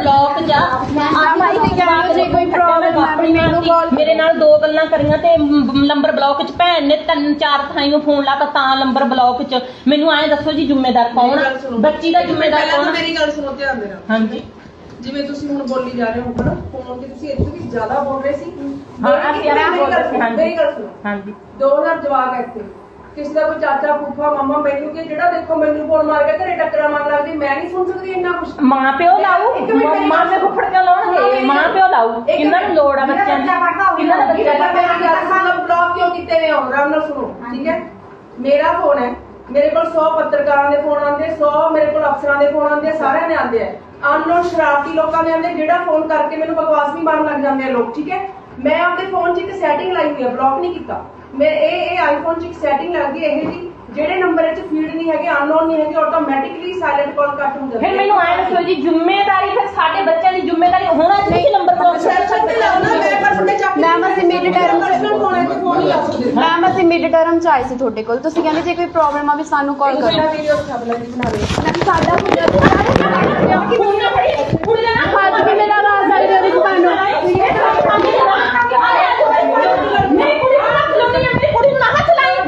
Block ਜੇ ਕੋਈ ਹੈ, ਆਪਣੀ ਮੈਨੂੰ call ਮੇਰੇ ਨਾਲ ਦੋ ਗੱਲਾਂ ਕਰੀਆਂ ਤੇ ਨੰਬਰ ਬਲੌਕ ਚ ਭੈਣ ਨੇ ਤਿੰਨ ਚਾਰ ਥਾਈਆਂ ਫੋਨ ਲਾਤਾ ਤਾਂ ਨੰਬਰ ਬਲੌਕ ਚ ਮੈਨੂੰ ਐਂ ਦੱਸੋ ਜੀ ਜ਼ਿੰਮੇਦਾਰ ਕੌਣ ਆ? ਗੱਲ। ਬੱਚੀ ਦਾ ਜ਼ਿੰਮੇਦਾਰ ਪਹਿਲਾਂ ਕੌਣ ਆ? ਮੇਰੀ ਗੱਲ ਸੁਣੋ ਧਿਆਨ ਦੇ ਨਾਲ ਹਾਂਜੀ ਜਿਵੇਂ ਤੁਸੀਂ ਹੁਣ ਬੋਲੀ ਜਾ ਰਹੇ ਹੋ ਨਾ ਫੋਨ ਤੇ ਤੁਸੀਂ ਇੱਥੇ ਵੀ ਜ਼ਿਆਦਾ ਬੋਲ ਰਹੇ ਸੀ ਹਾਂ, ਅਸੀਂ ਆਰਾਮ ਮੇਰੀ ਗੱਲ ਬੋਲ ਰਹੇ ਸੀ, ਸੁਣੋ, ਹਾਂਜੀ। ਮੇਰੀ ਗੱਲ ਸੁਣੋ ਹਾਂਜੀ 2000 ਜਵਾਕ ਹੈ ਇੱਥੇ ਕਿਸੇ ਦਾ ਕੋਈ ਚਾਚਾ ਫੂਫਾ ਮਾਮਾ ਮੈਨੂੰ ਕਿ ਜਿਹੜਾ ਦੇਖੋ ਮੈਨੂੰ ਫੋਨ ਮਾਰ ਕੇ ਘਰੇ ਟੱਕਰਾਂ ਮਾਰ ਲੱਗਦੀ ਮੈਂ ਨਹੀਂ ਸੁਣ ਸਕਦੀ ਇੰਨਾ ਕੁਝ ਮਾਂ ਪਿਓ ਲਾਊ? ਇੱਕ ਮਿੰਟ ਮੇਰੀ ਮਾਂ ਪਿਓ ਫੁੱਫੜ ਕਿਉਂ ਲਾਉਣਗੇ। ਮਾਂ ਪਿਓ ਲਾਊ। ਕਿੰਨਾਂ ਨੂੰ ਲੋੜ ਆ ਬੱਚਿਆਂ ਦੀ? ਕਿੰਨਾਂ ਦਾ ਬੱਚਾ ਮੇਰਾ ਮੇਰੀ ਗੱਲ ਸੁਣੋ ਬਲੌਕ ਕਿਉਂ ਕੀਤੇ ਨੇ ਹੋ? ਰਾਮ ਨਾਲ ਸੁਣੋ ਠੀਕ ਹੈ? ਮੇਰਾ ਫੋਨ ਹੈ। ਮੇਰੇ ਕੋਲ 100 ਪੱਤਰਕਾਰਾਂ ਦੇ ਫੋਨ ਆਉਂਦੇ 100 ਮੇਰੇ ਕੋਲ ਅਫਸਰਾਂ ਦੇ ਫੋਨ ਆਉਂਦੇ ਸਾਰਿਆਂ ਦੇ ਆਉਂਦੇ ਆ। ਅਨਨੋਨ ਸ਼ਰਾਰਤੀ ਲੋਕਾਂ ਦੇ ਆਉਂਦੇ ਜਿਹੜਾ ਫੋਨ ਕਰਕੇ ਮੈਨੂੰ ਬਕਵਾਸ ਵੀ ਮਾਰਨ ਲੱਗ ਜਾਂਦੇ ਆ ਲੋਕ ਠੀਕ ਹੈ? ਮੈਂ ਆਪਣੇ ਫੋਨ 'ਚ ਇੱਕ ਸੈਟਿੰਗ ਲਾਈ ਹੋਈ ਹੈ ਬਲੌਕ ਨਹੀਂ ਕੀਤਾ। ਮੈਂ ਇਹ ਇਹ ਆਈਫੋਨ 'ਚ ਇੱਕ ਸੈਟਿੰਗ ਲੱਗਦੀ ਹੈ ਇਹ ਜੀ ਜਿਹੜੇ ਨੰਬਰ 'ਚ ਫੀਡ ਨਹੀਂ ਹੈਗੇ ਅਨਨੋਨ ਨਹੀਂ ਹੈਗੇ ਆਟੋਮੈਟਿਕਲੀ ਸਾਇਲੈਂਟ ਕਾਲ ਕੱਟ ਹੋ ਜਾਂਦੀ ਫਿਰ ਮੈਨੂੰ ਐਂ ਦੱਸੋ ਜੀ ਜ਼ਿੰਮੇਵਾਰੀ ਫਿਰ ਸਾਡੇ ਬੱਚਿਆਂ ਦੀ ਜ਼ਿੰਮੇਵਾਰੀ ਹੋਣਾ ਚਾਹੀਦੀ ਨੰਬਰ ਬਲੌਕ ਸੈਸ਼ਨ ਤੇ ਲਾਉਣਾ ਮੈਂ ਪਰ ਤੁਹਾਡੇ ਚੱਕ ਮੈਮ, ਅਸੀਂ mid term 'ਚ- ਪਰਸਨਲ ਫੋਨ ਹੈ ਤੇ ਫੋਨ ਹੀ ਲਾ ਸਕਦੇ ਹੋ ਮੈਮ ਅਸੀਂ ਮਿਡ ਟਰਮ ਚ ਆਏ ਸੀ ਤੁਹਾਡੇ ਕੋਲ। ਤੁਸੀਂ ਕਹਿੰਦੇ ਜੇ ਕੋਈ ਪ੍ਰੋਬਲਮ ਆ ਵੀ ਸਾਨੂੰ ਕਾਲ ਕਰੋ। ਮੇਰਾ ਵੀਡੀਓ ਲੈ ਬਣਾ ਦੇ ਮੈਮ ਸਾਡਾ ਹੱਥ ਵੀ ਮੇਰਾ ਆਵਾਜ਼ ਆਈ ਦੇ ਵਿੱਚ ਤੁਹਾਨੂੰ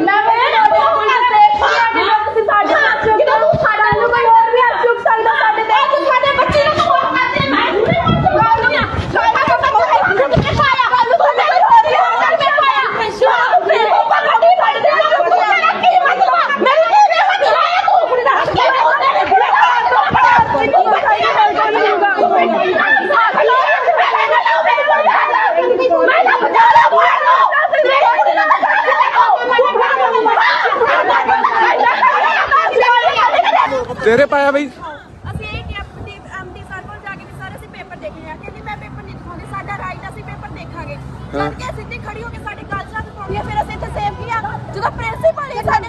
ਮੈਂ ਵੇਖ ਲਓ ਹੁਣ ਸੇਫ ਨਹੀਂ ਆ ਤੁਸੀਂ ਸਾਡੇ ਹੱਥ ਚੁੱਕ ਜਦੋਂ ਸਾਡਾ ਨੂੰ ਕੋਈ ਹੋਰ ਵੀ ਹੱਥ ਚੁੱਕ ਸਕਦਾ ਸਾਡੇ ਤੇ ਤੂੰ ਸਾਡੇ ਬੱਚੇ ਨੂੰ ਫੋਨ ਕਰਦੇ ਮੈਂ ਹੁਣੇ ਫੋਨ ਕਰੂੰਗਾ ਸਾਡਾ ਪਤਾ ਹੈ ਕਿ ਕਿੱਥੇ ਪਾਇਆ ਕੱਲ ਨੂੰ ਸਾਡੇ ਹੋਰ ਵੀ ਹੱਥ ਕਰਕੇ ਪਾਇਆ ਮੇਰੇ ਉੱਪਰ ਗੱਡੀ ਫੜ ਦੇ ਤੂੰ ਮੇਰਾ ਕੀ ਮਤਲਬ ਮੇਰੀ ਕੀ ਵੇਖ ਚਲਾਇਆ ਤੂੰ ਕੁੜੀ ਦਾ ਹੱਥ ਕਿਵੇਂ ਹੁੰਦਾ ਹੈ ਕੁੜੀ ਦਾ ਹੱਥ ਤੂੰ ਬੱਚੇ ਨੂੰ ਗੱਲ ਕਰ ਲੂੰਗਾ ਮੈਂ ਤਾਂ ਬਜਾ ਲਾ ਬੋਲੋ ਮੇਰੇ ਕੁੜੀ ਦਾ ਤੇਰੇ ਪਾਇਆ ਬਈ? ਅਸੀਂ ਇਹ ਕਿ ਆਪਣੀ ਐਮਡੀ ਸਰ ਕੋਲ ਜਾ ਕੇ ਵੀ ਸਾਰੇ ਅਸੀਂ ਪੇਪਰ ਦੇਖਣੇ ਆ ਕਹਿੰਦੀ ਮੈਂ ਪੇਪਰ ਨਹੀਂ ਦਿਖਾਉਂਦੀ ਸਾਡਾ ਰਾਈਟ ਅਸੀਂ ਪੇਪਰ ਦੇਖਾਂਗੇ। ਜਦ ਕਿ ਸਿੱਧੀ ਖੜੀ ਹੋ ਕੇ ਸਾਡੇ ਗੱਲ ਸਾਥ ਪਾਉਂਦੀ ਆ ਫਿਰ ਅਸੀਂ ਇੱਥੇ ਸੇਫ ਕੀ ਆ ਜਦੋਂ ਪ੍ਰਿੰਸੀਪਲ ਹੀ ਸਾਡੇ